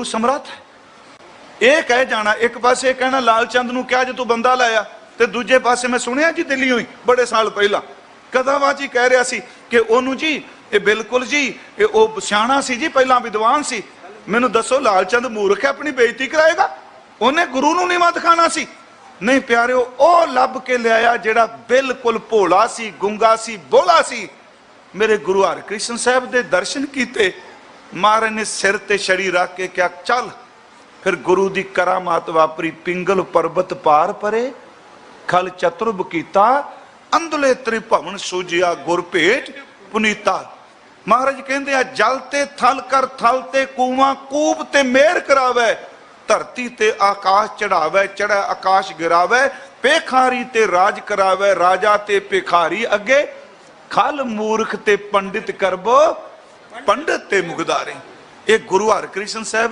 ਗੁਰੂ ਸਮਰੱਥ? ਹੈ ਇਹ ਕਹਿ ਜਾਣਾ, ਇੱਕ ਪਾਸੇ ਕਹਿਣਾ, ਲਾਲ ਚੰਦ ਨੂੰ ਕਿਹਾ ਜੇ ਤੂੰ ਬੰਦਾ ਲਾਇਆ, ਤੇ ਦੂਜੇ ਪਾਸੇ ਮੈਂ ਸੁਣਿਆ ਜੀ ਦਿੱਲੀ ਹੋਈ, ਬੜੇ ਸਾਲ ਪਹਿਲਾਂ। ਕਦਾਵਾਜੀ ਕਹਿ ਰਿਹਾ ਸੀ ਕਿ ਉਹਨੂੰ ਜੀ, ਇਹ ਬਿਲਕੁਲ ਜੀ, ਇਹ ਉਹ ਸਿਆਣਾ ਸੀ ਜੀ, ਪਹਿਲਾਂ ਵਿਦਵਾਨ ਸੀ। ਮੈਨੂੰ ਦੱਸੋ, ਲਾਲ ਚੰਦ ਮੂਰਖ ਹੈ, ਆਪਣੀ ਬੇਇੱਜ਼ਤੀ ਕਰਾਏਗਾ? ਉਹਨੇ ਗੁਰੂ ਨੂੰ ਨਹੀਂ ਮਤ ਸੀ। ਨਹੀਂ ਪਿਆਰਿਓ, ਉਹ ਲੱਭ ਕੇ ਲਿਆਇਆ ਜਿਹੜਾ ਬਿਲਕੁਲ ਭੋਲਾ ਸੀ, ਗੁੰਗਾ ਸੀ, ਬੋਲਾ ਸੀ। ਮੇਰੇ ਗੁਰੂ ਹਰਿਕ੍ਰਿਸ਼ਨ ਸਾਹਿਬ ਦੇ ਦਰਸ਼ਨ ਕੀਤੇ ਮਹਾਰਾਜ ਨੇ ਸਿਰ ਤੇ ਛੜੀ ਰੱਖ ਕੇ ਕਿਹਾ, ਚੱਲ, ਫਿਰ ਗੁਰੂ ਦੀ ਕਰਾਮਾਤ ਵਾਪਰੀ, ਪਿੰਗਲ ਪਰਬਤ ਪਾਰ ਪਰੇ, ਖਲ ਚਤੁਰਬ ਕੀਤਾ ਅੰਧਲੇ ਤ੍ਰਿਭਵਨ ਸੂਜਿਆ ਗੁਰ ਭੇਟ ਪੁਨੀਤਾ। ਮਹਾਰਾਜ ਕਹਿੰਦੇ ਆ, ਜਲ ਤੇ ਥਲ ਕਰ, ਥਲ ਤੇ ਕੂਵਾ, ਕੂਪ ਤੇ ਮੇਰ ਕਰਾਵੇ, ਧਰਤੀ ਤੇ ਆਕਾਸ਼ ਚੜਾਵੇ ਚੜਾ ਆਕਾਸ਼ ਗਿਰਾਵੇ ਪੇਖਾਰੀ ਤੇ ਰਾਜ ਕਰਾਵੇ, ਰਾਜਾ ਤੇ ਪੇਖਾਰੀ ਅੱਗੇ, ਖਲ ਮੂਰਖ ਤੇ ਪੰਡਿਤ ਕਰਬੋ ਪੰਡਤ ਤੇ ਮੁਗਦਾਰੇ ਇਹ ਗੁਰੂ ਹਰਿਕ੍ਰਿਸ਼ਨ ਸਾਹਿਬ